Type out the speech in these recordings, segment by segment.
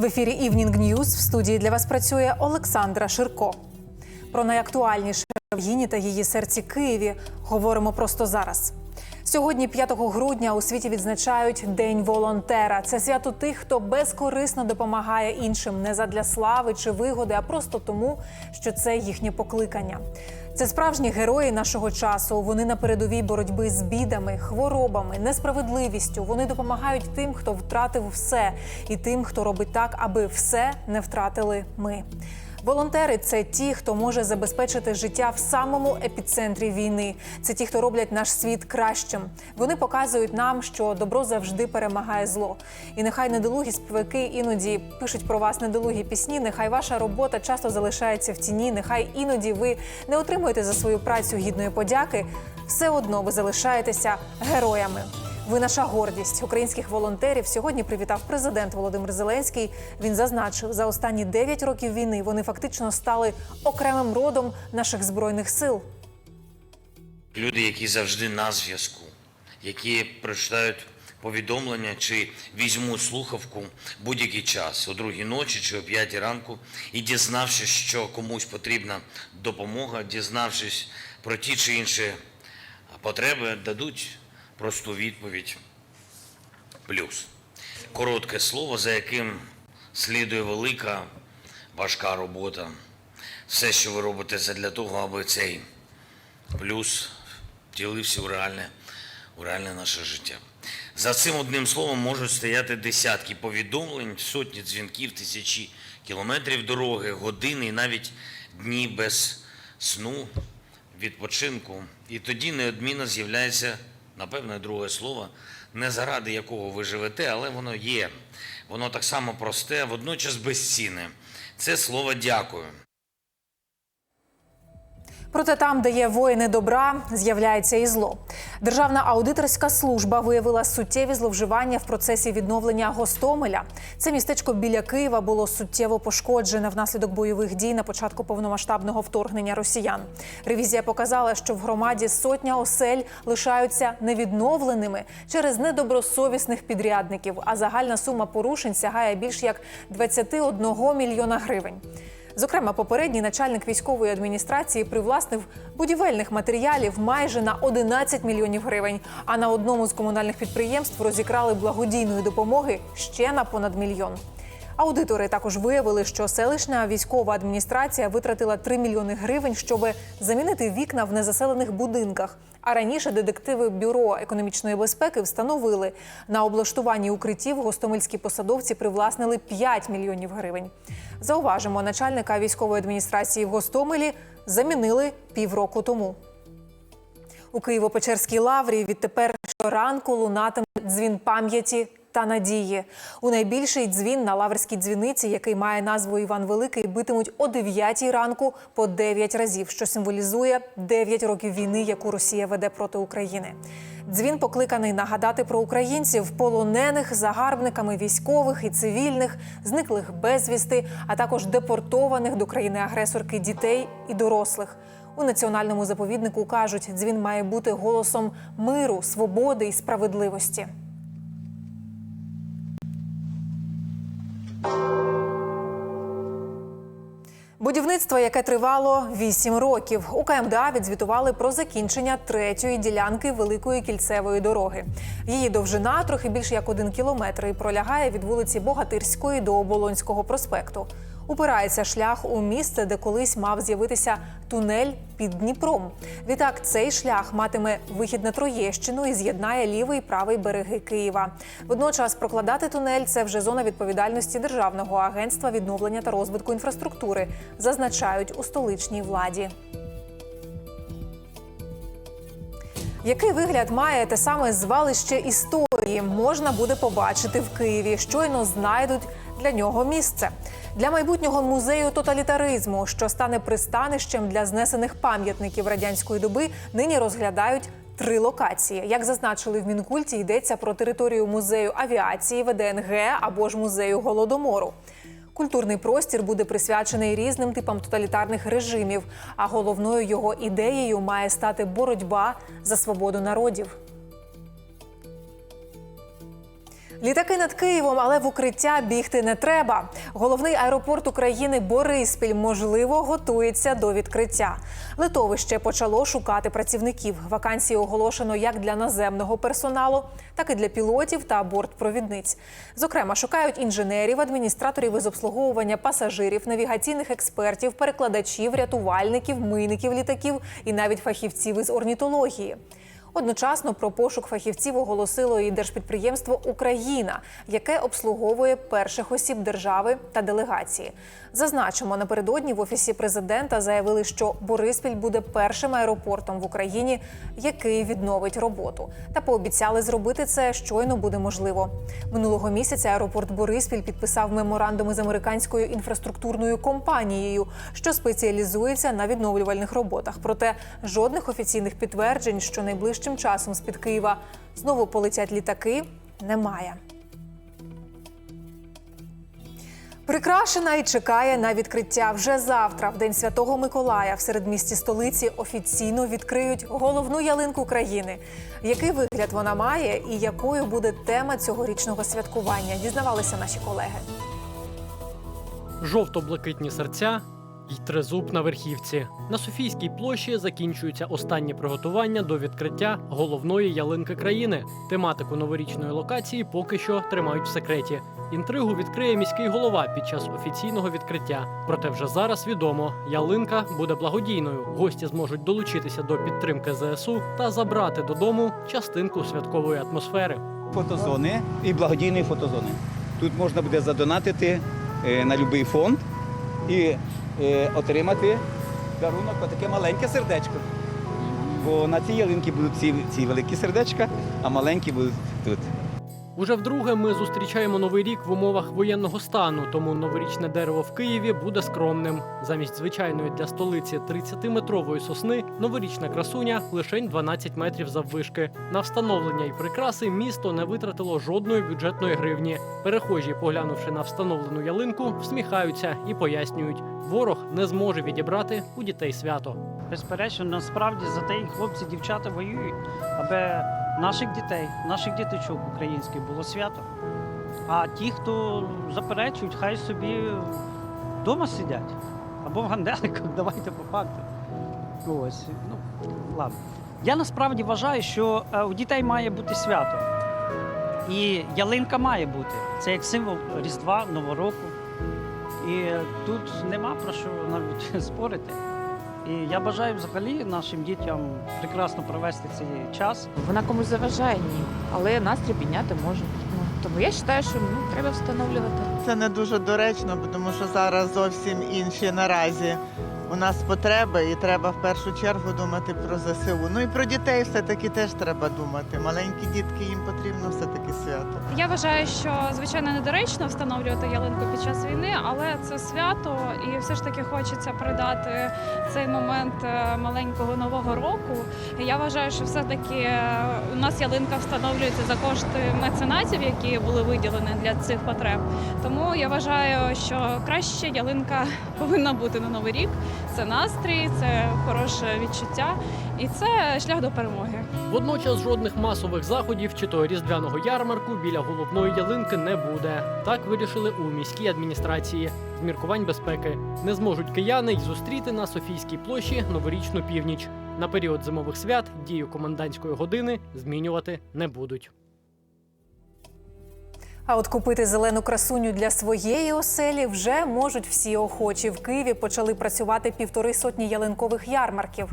В ефірі Evening News в студії для вас працює Олександра Ширко. Про найактуальніше в Україні та її серці Києві говоримо просто зараз. Сьогодні, 5 грудня, у світі відзначають День волонтера. Це свято тих, хто безкорисно допомагає іншим не задля слави чи вигоди, а просто тому, що це їхнє покликання. Це справжні герої нашого часу. Вони на передовій боротьби з бідами, хворобами, несправедливістю. Вони допомагають тим, хто втратив все, і тим, хто робить так, аби все не втратили ми. Волонтери це ті, хто може забезпечити життя в самому епіцентрі війни. Це ті, хто роблять наш світ кращим. Вони показують нам, що добро завжди перемагає зло. І нехай недолугі співаки іноді пишуть про вас недолугі пісні. Нехай ваша робота часто залишається в тіні. Нехай іноді ви не отримуєте за свою працю гідної подяки. Все одно ви залишаєтеся героями. Ви наша гордість українських волонтерів. Сьогодні привітав президент Володимир Зеленський. Він зазначив, за останні 9 років війни вони фактично стали окремим родом наших збройних сил. Люди, які завжди на зв'язку, які прочитають повідомлення чи візьмуть слухавку будь-який час, о другій ночі чи о п'ятій ранку, і дізнавшись, що комусь потрібна допомога, дізнавшись про ті чи інші потреби, дадуть просту відповідь. Плюс. Коротке слово, за яким слідує велика, важка робота. Все, що ви робите для того, аби цей плюс втілився у реальне, у реальне наше життя. За цим одним словом можуть стояти десятки повідомлень, сотні дзвінків, тисячі кілометрів дороги, години і навіть дні без сну, відпочинку. І тоді неодмінно з'являється, напевне, друге слово, не заради якого ви живете, але воно є. Воно так само просте, водночас безцінне. Це слово дякую. Проте там, де є воїни добра, з'являється і зло. Державна аудиторська служба виявила суттєві зловживання в процесі відновлення Гостомеля. Це містечко біля Києва було суттєво пошкоджене внаслідок бойових дій на початку повномасштабного вторгнення росіян. Ревізія показала, що в громаді сотня осель лишаються невідновленими через недобросовісних підрядників. А загальна сума порушень сягає більш як 21 мільйона гривень. Зокрема, попередній начальник військової адміністрації привласнив будівельних матеріалів майже на 11 мільйонів гривень. А на одному з комунальних підприємств розікрали благодійної допомоги ще на понад мільйон. Аудитори також виявили, що селищна військова адміністрація витратила 3 мільйони гривень, щоб замінити вікна в незаселених будинках. А раніше детективи бюро економічної безпеки встановили на облаштуванні укриттів гостомельські посадовці привласнили 5 мільйонів гривень. Зауважимо, начальника військової адміністрації в Гостомелі замінили півроку тому. У Києво-Печерській лаврі відтепер щоранку лунатиме дзвін пам'яті та надії. У найбільший дзвін на лаврській дзвіниці, який має назву Іван Великий, битимуть о 9 ранку по 9 разів, що символізує 9 років війни, яку Росія веде проти України. Дзвін покликаний нагадати про українців, полонених загарбниками військових і цивільних, зниклих безвісти, а також депортованих до країни-агресорки дітей і дорослих. У національному заповіднику кажуть, дзвін має бути голосом миру, свободи і справедливості. Будівництво, яке тривало 8 років, у КМДА відзвітували про закінчення третьої ділянки великої кільцевої дороги. Її довжина трохи більше як один кілометр і пролягає від вулиці Богатирської до Оболонського проспекту. Упирається шлях у місце, де колись мав з'явитися тунель під Дніпром. Відтак цей шлях матиме вихід на Троєщину і з'єднає лівий і правий береги Києва. Водночас прокладати тунель це вже зона відповідальності Державного агентства відновлення та розвитку інфраструктури, зазначають у столичній владі. Який вигляд має те саме звалище історії, можна буде побачити в Києві. Щойно знайдуть для нього місце для майбутнього музею тоталітаризму, що стане пристанищем для знесених пам'ятників радянської доби. Нині розглядають три локації. Як зазначили в мінкульті, йдеться про територію музею авіації, ВДНГ або ж музею голодомору. Культурний простір буде присвячений різним типам тоталітарних режимів, а головною його ідеєю має стати боротьба за свободу народів. Літаки над Києвом, але в укриття бігти не треба. Головний аеропорт України Бориспіль можливо готується до відкриття. Литовище почало шукати працівників. Вакансії оголошено як для наземного персоналу, так і для пілотів та бортпровідниць. Зокрема, шукають інженерів, адміністраторів із обслуговування пасажирів, навігаційних експертів, перекладачів, рятувальників, мийників літаків і навіть фахівців із орнітології. Одночасно про пошук фахівців оголосило і держпідприємство Україна, яке обслуговує перших осіб держави та делегації. Зазначимо, напередодні в офісі президента заявили, що Бориспіль буде першим аеропортом в Україні, який відновить роботу, та пообіцяли зробити це щойно буде можливо. Минулого місяця аеропорт Бориспіль підписав меморандуми з американською інфраструктурною компанією, що спеціалізується на відновлювальних роботах. Проте жодних офіційних підтверджень, що найближчим часом з під Києва знову полетять літаки, немає. Прикрашена і чекає на відкриття вже завтра, в день святого Миколая, в середмісті столиці офіційно відкриють головну ялинку країни. Який вигляд вона має і якою буде тема цьогорічного святкування? Дізнавалися наші колеги. жовто-блакитні серця й тризуб на верхівці. На Софійській площі закінчуються останні приготування до відкриття головної ялинки країни. Тематику новорічної локації поки що тримають в секреті. Інтригу відкриє міський голова під час офіційного відкриття. Проте вже зараз відомо, ялинка буде благодійною. Гості зможуть долучитися до підтримки ЗСУ та забрати додому частинку святкової атмосфери. фотозони і благодійної фотозони. Тут можна буде задонатити е, на будь-який фонд і отримати дарунок таке маленьке сердечко. Бо на цій ялинці будуть ці, ці великі сердечка, а маленькі будуть тут. Уже вдруге ми зустрічаємо новий рік в умовах воєнного стану, тому новорічне дерево в Києві буде скромним. Замість звичайної для столиці 30-метрової сосни новорічна красуня лише 12 метрів заввишки. На встановлення і прикраси місто не витратило жодної бюджетної гривні. Перехожі, поглянувши на встановлену ялинку, всміхаються і пояснюють, ворог не зможе відібрати у дітей свято. Безперечно, насправді за те хлопці, дівчата воюють, аби наших дітей, наших діточок українських було свято. А ті, хто заперечують, хай собі вдома сидять або в ганделиках, давайте по факту. Ось, ну, ладно. Я насправді вважаю, що е, у дітей має бути свято. І ялинка має бути. Це як символ Різдва, Нового року. І тут нема про що навіть спорити. І я бажаю взагалі нашим дітям прекрасно провести цей час. Вона комусь заважає, ні. Але настрій підняти може. Ну, тому я вважаю, що ну, треба встановлювати. Це не дуже доречно, тому що зараз зовсім інші наразі у нас потреби, і треба в першу чергу думати про ЗСУ. Ну і про дітей все-таки теж треба думати. Маленькі дітки їм потрібно все-таки свято. Я вважаю, що звичайно недоречно встановлювати ялинку під час війни, але це свято, і все ж таки хочеться передати цей момент е, маленького нового року. Я вважаю, що все таки у нас ялинка встановлюється за кошти меценатів, які були виділені для цих потреб. Тому я вважаю, що краще ялинка повинна бути на новий рік. Це настрій, це хороше відчуття, і це шлях до перемоги. Водночас жодних масових заходів чи то різдвяного ярмарку біля головної ялинки не буде. Так вирішили у міській адміністрації. З міркувань безпеки не зможуть кияни й зустріти на Софійській площі новорічну північ. На період зимових свят дію комендантської години змінювати не будуть. А от купити зелену красуню для своєї оселі вже можуть всі охочі. В Києві почали працювати півтори сотні ялинкових ярмарків.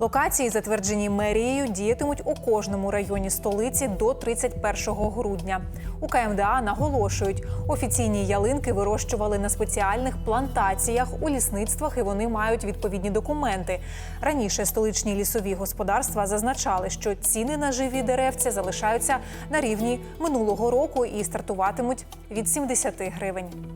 Локації, затверджені мерією, діятимуть у кожному районі столиці до 31 грудня. У КМДА наголошують, офіційні ялинки вирощували на спеціальних плантаціях у лісництвах, і вони мають відповідні документи. Раніше столичні лісові господарства зазначали, що ціни на живі деревця залишаються на рівні минулого року і стартуватимуть від 70 гривень.